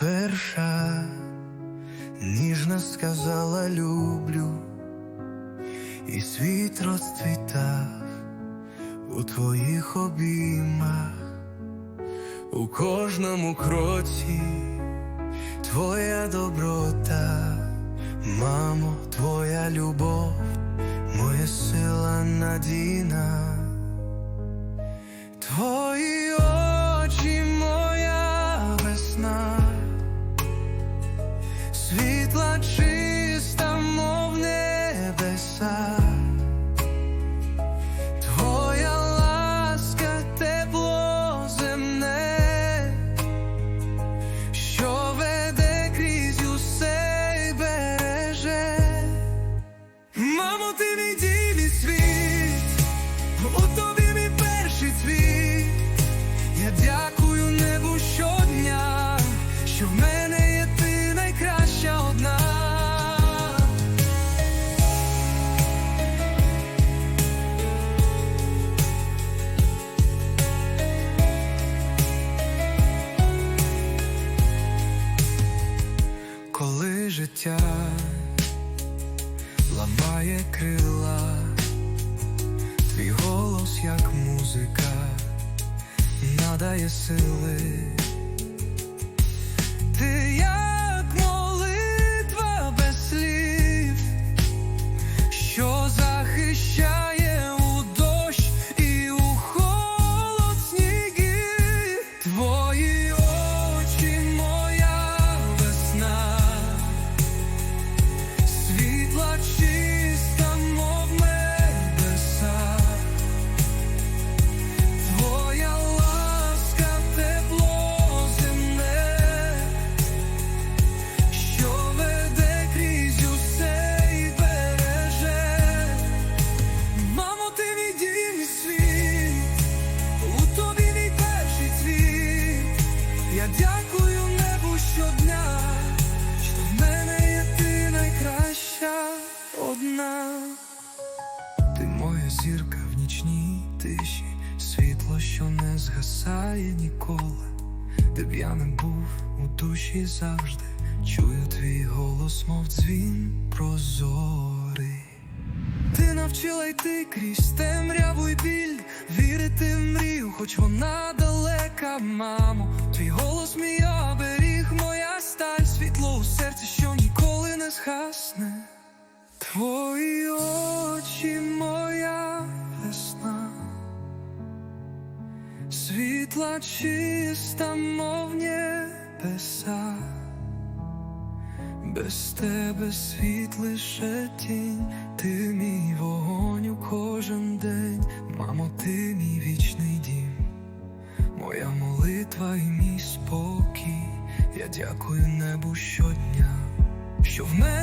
перша ніжно сказала люблю, і світ розцвітав у твоїх обіймах, у кожному кроці твоя доброта, мамо, твоя любов, моя сила надійна. Життя ламає крила, твій голос, як музика, надає сили. Моя зірка в нічній тиші, світло, що не згасає ніколи. Де б я не був у душі завжди, чую твій голос, мов дзвін прозорий. Ти навчила йти крізь темряву й біль, вірити в мрію, хоч вона далека, мамо. Твій голос мій оберіг, моя сталь, світло у серці, що ніколи не згасне. Твої світла чиста, мов небеса. Без тебе світ лише тінь, ти мій вогонь у кожен день, мамо, ти мій вічний дім, моя молитва і мій спокій. Я дякую небу щодня, що в мене